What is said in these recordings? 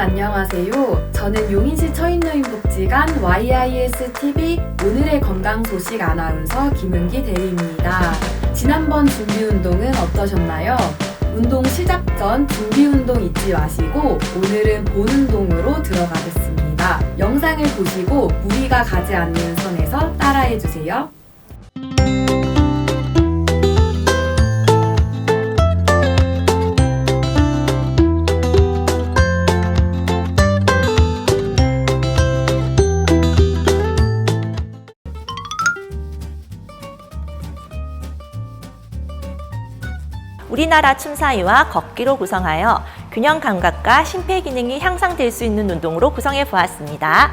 안녕하세요. 저는 용인시 처인여인복지관 YIS TV 오늘의 건강 소식 아나운서 김은기 대리입니다. 지난번 준비 운동은 어떠셨나요? 운동 시작 전 준비 운동 잊지 마시고 오늘은 본 운동으로 들어가겠습니다. 영상을 보시고 무리가 가지 않는 선에서 따라해 주세요. 우리나라 춤사위와 걷기로 구성하여 균형 감각과 심폐 기능이 향상될 수 있는 운동으로 구성해 보았습니다.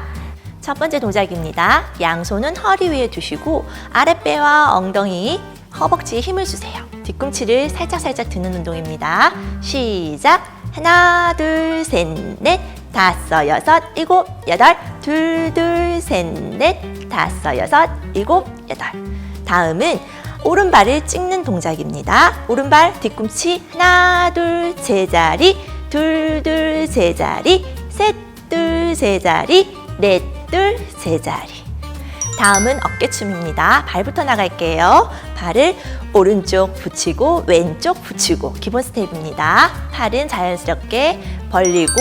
첫 번째 동작입니다. 양손은 허리 위에 두시고 아랫배와 엉덩이, 허벅지에 힘을 주세요. 뒤꿈치를 살짝살짝 드는 운동입니다. 시작! 하나, 둘, 셋, 넷, 다섯, 여섯, 일곱, 여덟, 둘, 둘, 셋, 넷, 다섯, 여섯, 일곱, 여덟. 다음은 오른발을 찍는 동작입니다. 오른발 뒤꿈치 하나 둘 제자리 둘 둘 제자리 셋 둘 제자리 넷 둘 제자리 다음은 어깨춤입니다. 발부터 나갈게요. 발을 오른쪽 붙이고 왼쪽 붙이고 기본 스텝입니다. 팔은 자연스럽게 벌리고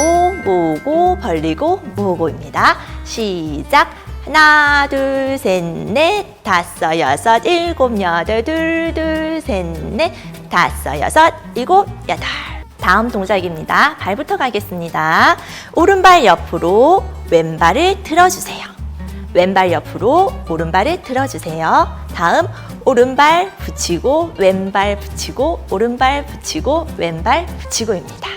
모으고 벌리고 모으고입니다. 시작. 하나, 둘, 셋, 넷, 다섯, 여섯, 일곱, 여덟, 둘, 둘, 셋, 넷, 다섯, 여섯, 일곱, 여덟. 다음 동작입니다. 발부터 가겠습니다. 오른발 옆으로 왼발을 들어주세요. 왼발 옆으로 오른발을 들어주세요. 다음 오른발 붙이고 왼발 붙이고 오른발 붙이고 왼발 붙이고입니다.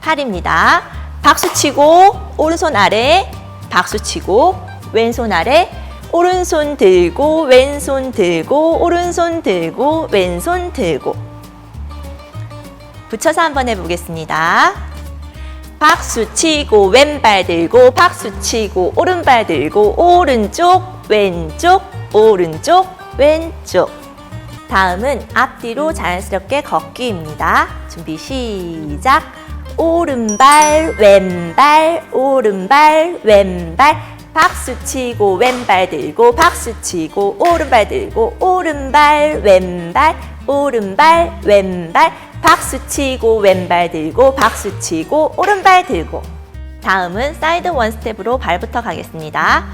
팔입니다. 박수 치고 오른손 아래 박수 치고 왼손 아래 오른손 들고 왼손 들고 오른손 들고 왼손 들고 붙여서 한번 해보겠습니다. 박수 치고 왼발 들고 박수 치고 오른발 들고 오른쪽 왼쪽 오른쪽 왼쪽 다음은 앞뒤로 자연스럽게 걷기입니다. 준비 시작 오른발 왼발 오른발 왼발 박수 치고 왼발 들고 박수 치고 오른발 들고 오른발 왼발 오른발 왼발. 박수 치고 왼발 들고 박수 치고 오른발 들고. 다음은 사이드 원 스텝으로 발부터 가겠습니다.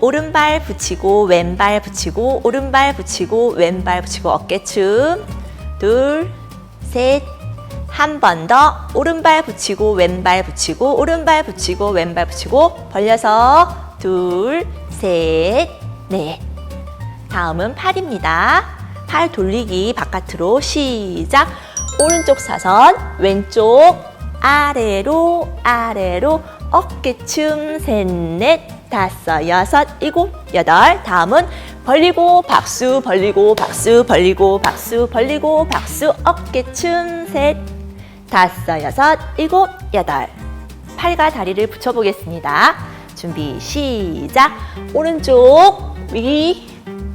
오른발 붙이고 왼발 붙이고 오른발 붙이고 왼발 붙이고 어깨춤. 둘셋 한 번 더 오른발 붙이고 왼발 붙이고 오른발 붙이고 왼발 붙이고 벌려서 둘 셋 넷. 다음은 팔입니다. 팔 돌리기 바깥으로 시작. 오른쪽 사선 왼쪽 아래로 아래로. 어깨춤 셋 넷 다섯 여섯 일곱 여덟. 다음은 벌리고 박수 벌리고 박수 벌리고 박수 벌리고 박수. 어깨춤 셋 다섯 여섯 일곱 여덟. 팔과 다리를 붙여보겠습니다. 준비 시작. 오른쪽 위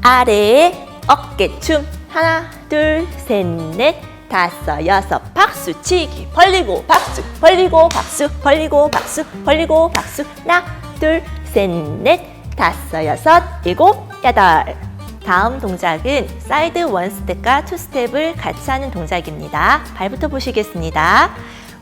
아래 어깨춤. 하나 둘 셋 넷. 다섯 여섯. 박수 치기. 벌리고 박수 벌리고 박수 벌리고 박수 벌리고 박수. 하나 둘 셋 넷. 다섯 여섯 일곱 여덟 다음 동작은 사이드 원 스텝과 투 스텝을 같이 하는 동작입니다. 발부터 보시겠습니다.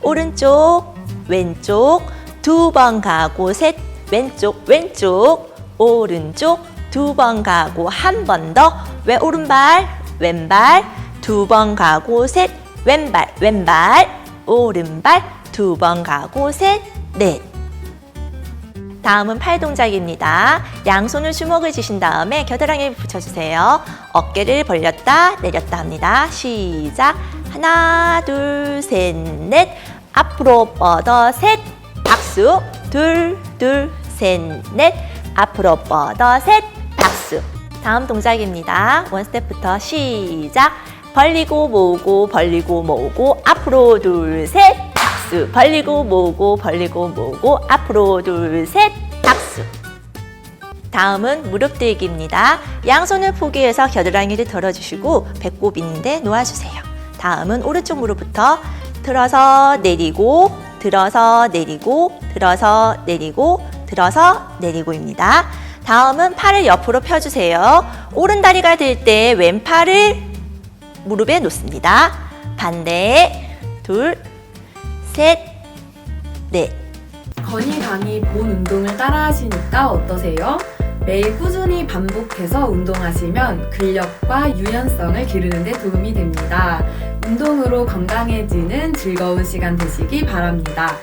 오른쪽 왼쪽 두 번 가고 셋 왼쪽 왼쪽 오른쪽 두 번 가고 한 번더왜 오른발 왼발 두 번 가고 셋 왼발 왼발 오른발 두 번 가고 셋 넷 다음은 팔 동작입니다. 양손을 주먹을 쥐신 다음에 겨드랑이에 붙여주세요. 어깨를 벌렸다 내렸다 합니다. 시작 하나 둘 셋 넷 앞으로 뻗어 셋 박수 둘 둘 셋 넷 앞으로 뻗어 셋 박수 다음 동작입니다. 원 스텝부터 시작. 벌리고 모으고 벌리고 모으고 앞으로 둘 셋 박수. 벌리고 모으고 벌리고 모으고 앞으로 둘 셋 박수. 다음은 무릎 들기입니다. 양손을 포기해서 겨드랑이를 들어주시고 배꼽 있는데 놓아주세요. 다음은 오른쪽 무릎부터 들어서 내리고 들어서 내리고 들어서 내리고 들어서 내리고입니다. 다음은 팔을 옆으로 펴주세요. 오른 다리가 들 때 왼팔을 무릎에 놓습니다. 반대 둘, 셋, 넷. 건희 강의 본 운동을 따라 하시니까 어떠세요? 매일 꾸준히 반복해서 운동하시면 근력과 유연성을 기르는 데 도움이 됩니다. 운동으로 건강해지는 즐거운 시간 되시기 바랍니다.